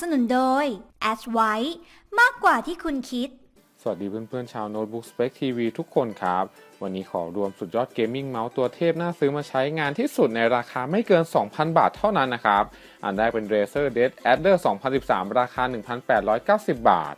สนุนโดย a d w i มากกว่าที่คุณคิด สวัสดีเพื่อนๆ ชาว Notebook Spec TV ทุกคนครับ วันนี้ขอรวมสุดยอดเกมมิ่งเมาส์ตัวเทพน่าซื้อมาใช้งานที่สุดในราคาไม่เกิน 2,000 บาทเท่านั้นนะครับ อันแรกเป็น Razer Dead Adder 2013 ราคา 1,890 บาท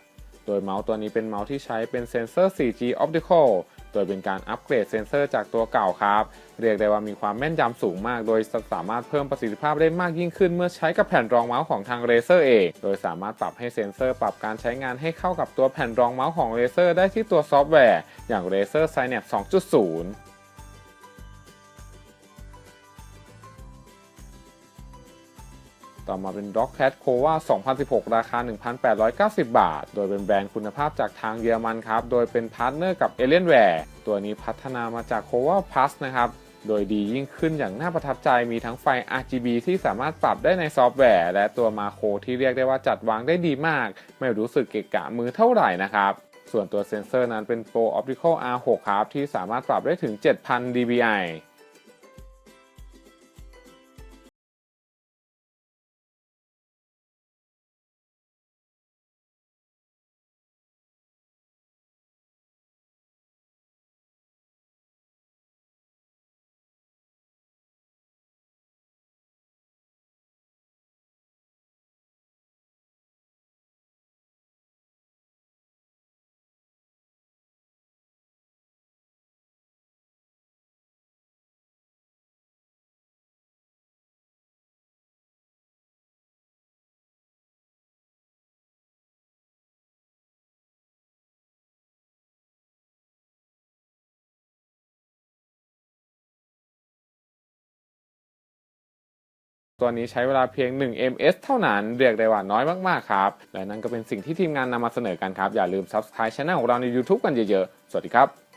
โดยเมาส์ตัวนี้เป็นเมาส์ที่ใช้เป็นเซนเซอร์ 4G Optical โดยเป็นการอัปเกรดเซนเซอร์จากตัวเก่าครับ เรียกได้ว่ามีความแม่นยำสูงมาก โดยสามารถเพิ่มประสิทธิภาพได้มากยิ่งขึ้น เมื่อใช้กับแผ่นรองเมาส์ของทาง Razer เอง โดยสามารถปรับให้เซนเซอร์ปรับการใช้งานให้เข้ากับตัวแผ่นรองเมาส์ของ Razer ได้ที่ตัวซอฟต์แวร์ อย่าง Razer Synapse 2.0 ต่อมาเป็น Rockcat Kova 2016 ราคา 1,890 บาท โดยเป็นแบรนด์คุณภาพจากทางเยอรมันครับ โดยเป็นพาร์ทเนอร์กับ Alienware ตัวนี้พัฒนามาจาก Kova Plus นะครับ โดยดียิ่งขึ้นอย่างน่าประทับใจมีทั้งไฟ RGB ที่สามารถปรับได้ในซอฟต์แวร์ และตัวมาโครที่เรียกได้ว่าจัดวางได้ดีมาก ไม่รู้สึกเกะกะมือเท่าไหร่นะครับส่วนตัวเซนเซอร์นั้นเป็น Pro Optical R6 ครับที่สามารถปรับได้ถึง 7,000 dpi ตัวนี้ใช้เวลาเพียง 1 ms เท่านั้นเรียกได้ว่าน้อยมากๆครับ และนั่นก็เป็นสิ่งที่ทีมงานนำมาเสนอกันครับ อย่าลืม subscribe channel ของเราใน YouTube กันเยอะๆ สวัสดีครับ